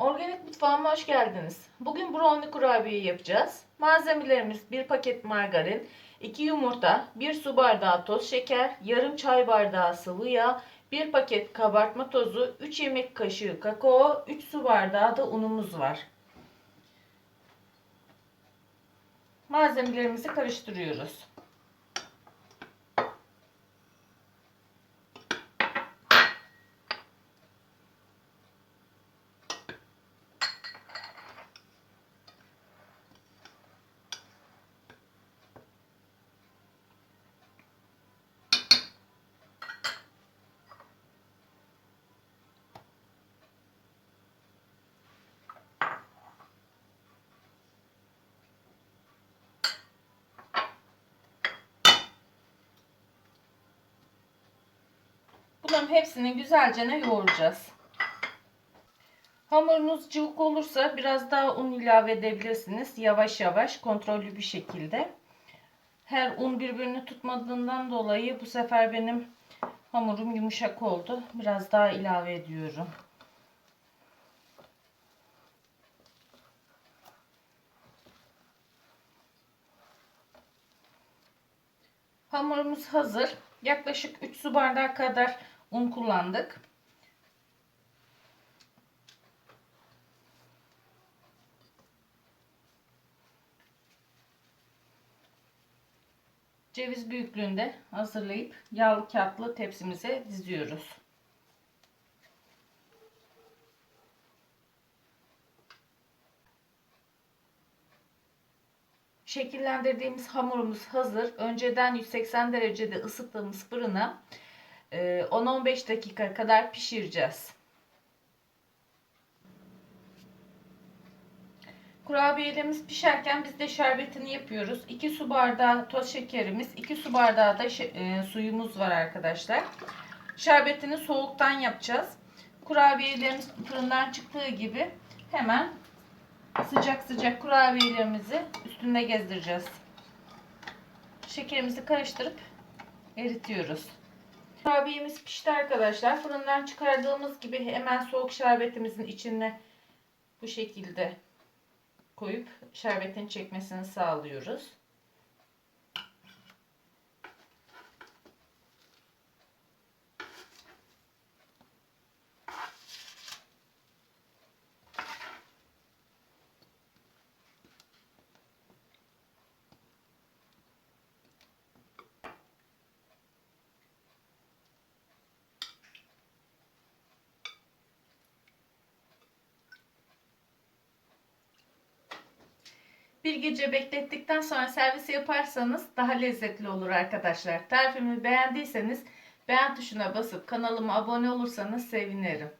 Organik mutfağıma hoş geldiniz. Bugün brownie kurabiye yapacağız. Malzemelerimiz 1 paket margarin, 2 yumurta, 1 su bardağı toz şeker, yarım çay bardağı sıvı yağ, 1 paket kabartma tozu, 3 yemek kaşığı kakao, 3 su bardağı da unumuz var. Malzemelerimizi karıştırıyoruz. Bunların hepsini güzelce yoğuracağız. Hamurunuz cıvık olursa biraz daha un ilave edebilirsiniz. Yavaş yavaş kontrollü bir şekilde. Her un birbirini tutmadığından dolayı bu sefer benim hamurum yumuşak oldu. Biraz daha ilave ediyorum. Hamurumuz hazır. Yaklaşık 3 su bardağı kadar un kullandık. Ceviz büyüklüğünde hazırlayıp yağlı kağıtlı tepsimize diziyoruz. Şekillendirdiğimiz hamurumuz hazır. Önceden 180 derecede ısıttığımız fırına 10-15 dakika kadar pişireceğiz. Kurabiyelerimiz pişerken biz de şerbetini yapıyoruz. 2 su bardağı toz şekerimiz, 2 su bardağı da e, suyumuz var arkadaşlar. Şerbetini soğuktan yapacağız. Kurabiyelerimiz fırından çıktığı gibi hemen sıcak sıcak kurabiyelerimizi üstünde gezdireceğiz. Şekerimizi karıştırıp eritiyoruz. Kurabiyemiz pişti arkadaşlar. Fırından çıkardığımız gibi hemen soğuk şerbetimizin içine bu şekilde koyup şerbetin çekmesini sağlıyoruz. Bir gece beklettikten sonra servisi yaparsanız daha lezzetli olur arkadaşlar. Tarifimi beğendiyseniz beğen tuşuna basıp kanalıma abone olursanız sevinirim.